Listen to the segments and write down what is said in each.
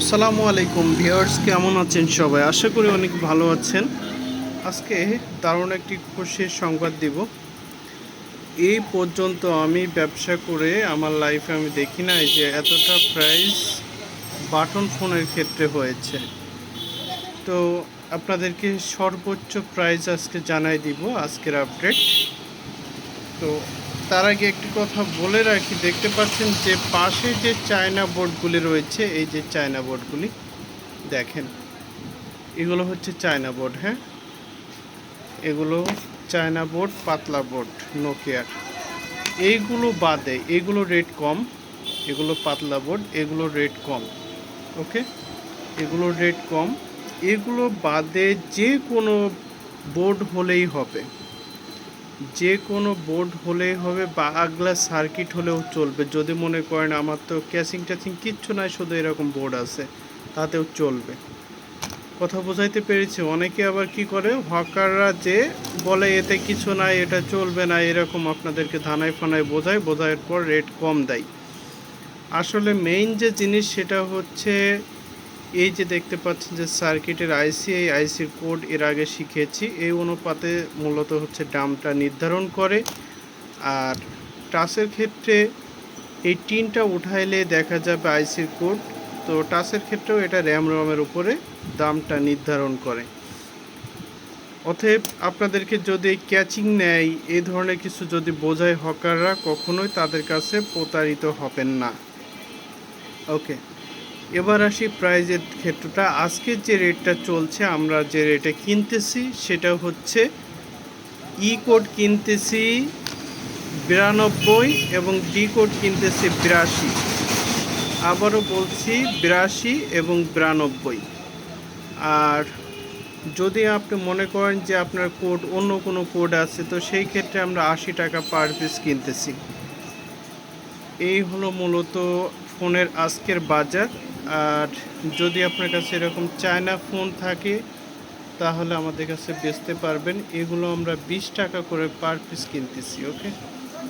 আসসালামু আলাইকুম ভিউয়ার্স, কেমন আছেন সবাই? আশা করি অনেক ভালো আছেন। আজকে দারুণ একটি খুশির সংবাদ দিব। এই পর্যন্ত আমি ব্যবসা করে আমার লাইফে আমি দেখি নাই যে এতটা প্রাইস বাটন ফোনের ক্ষেত্রে হয়েছে। তো আপনাদেরকে সর্বোচ্চ প্রাইস আজকে জানাই দিব আজকের আপডেট তো তার আগে একটি কথা বলে রাখি, দেখতে পাচ্ছেন যে পাশে যে চায়না বোর্ডগুলি রয়েছে, এই যে চায়না বোর্ডগুলি দেখেন, এগুলো হচ্ছে চায়না বোর্ড হ্যাঁ? এগুলো চায়না বোর্ড পাতলা বোর্ড নোকিয়ার এইগুলো বাদে, এগুলো রেট কম, এগুলো পাতলা বোর্ড এগুলো রেট কম, ওকে? এগুলো রেট কম, এগুলো বাদে যে কোনো বোর্ড হলেই হবে। যে কোনো বোর্ড হলেই হবে বা আগলা সার্কিট হলেও চলবে। যদি মনে করেন আমার তো ক্যাসিং ট্যাসিং কিচ্ছু নাই, শুধু এরকম বোর্ড আছে, তাতেও চলবে। কথা বোঝাইতে পেরেছি। অনেকে আবার কি করে, হকাররা যে বলে এতে কিছু নাই, এটা চলবে না, এরকম আপনাদেরকে ধানায় ফানায় বোঝায় বোঝানোর পর রেট কম দেয়। আসলে মেইন যে জিনিস সেটা হচ্ছে এই যে দেখতে পাচ্ছেন যে সার্কিটের আইসি এই আইসির কোড এর আগে শিখেছি। এই অনুপাতে মূলত হচ্ছে দামটা নির্ধারণ করে। আর টাসের ক্ষেত্রে এই টিনটা উঠাইলে দেখা যাবে আইসির কোড। তো টাসের ক্ষেত্রেও এটা র্যাম রমের উপরে দামটা নির্ধারণ করে। অতএব আপনাদেরকে যদি ক্যাচিং নেয় এই ধরনের কিছু যদি বোঝায় হকাররা, কখনোই তাদের কাছে প্রতারিত হবেন না। ওকে। এবার আসি প্রাইজের ক্ষেত্রটা। আজকের যে রেটটা চলছে, আমরা যে রেটে কিনতেছি, সেটা হচ্ছে ই কোড কিনতেছি বিরানব্বই এবং ডি কোড কিনতেছি বিরাশি। আবারও বলছি বিরাশি এবং বিরানব্বই। আর যদি আপনি মনে করেন যে আপনার কোড অন্য কোনো কোড আছে, তো সেই ক্ষেত্রে আমরা আশি টাকা পার পিস কিনতেছি। এই হলো মূলত ফোনের আজকের বাজার। আর যদি আপনার কাছে এরকম চায়না ফোন থাকে, তাহলে আমাদের কাছে বেচতে পারবেন। এগুলো আমরা বিশ টাকা করে পার পিস কিনতেছি, ওকে?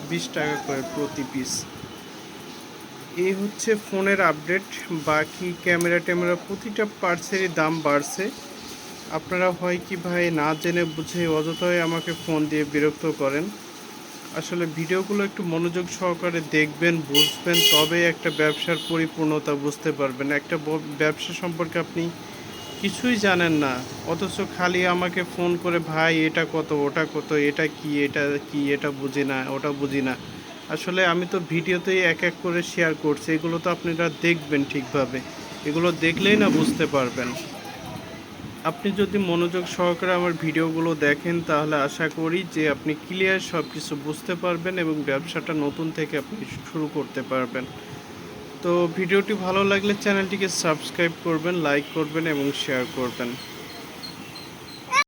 বিশ টাকা করে প্রতি পিস। এই হচ্ছে ফোনের আপডেট। বাকি ক্যামেরা ট্যামেরা প্রতিটা পার্টসেরই দাম বাড়ছে। আপনারা হয় কি ভাই না জেনে বুঝে অযথাই আমাকে ফোন দিয়ে বিরক্ত করেন। আসলে ভিডিওগুলো একটু মনোযোগ সহকারে দেখবেন, বুঝবেন তবে একটা ব্যবসার পরিপূর্ণতা বুঝতে পারবেন। একটা ব্যবসা সম্পর্কে আপনি কিছুই জানেন না, অথচ খালি আমাকে ফোন করে, ভাই, এটা কত, ওটা কত, এটা কি এটা কি, এটা বুঝি না, ওটা বুঝি না। আসলে আমি তো ভিডিওতেই এক এক করে শেয়ার করছি, এগুলো তো আপনারা দেখবেন ঠিকভাবে। এগুলো দেখলেই না বুঝতে পারবেন। আপনি যদি মনোযোগ সহকারে আমার ভিডিওগুলো দেখেন, তাহলে আশা করি যে আপনি ক্লিয়ার সব কিছু বুঝতে পারবেন এবং ব্যবসাটা নতুন থেকে আপনি শুরু করতে পারবেন। তো ভিডিওটি ভালো লাগলে চ্যানেলটিকে সাবস্ক্রাইব করবেন লাইক করবেন এবং শেয়ার করবেন।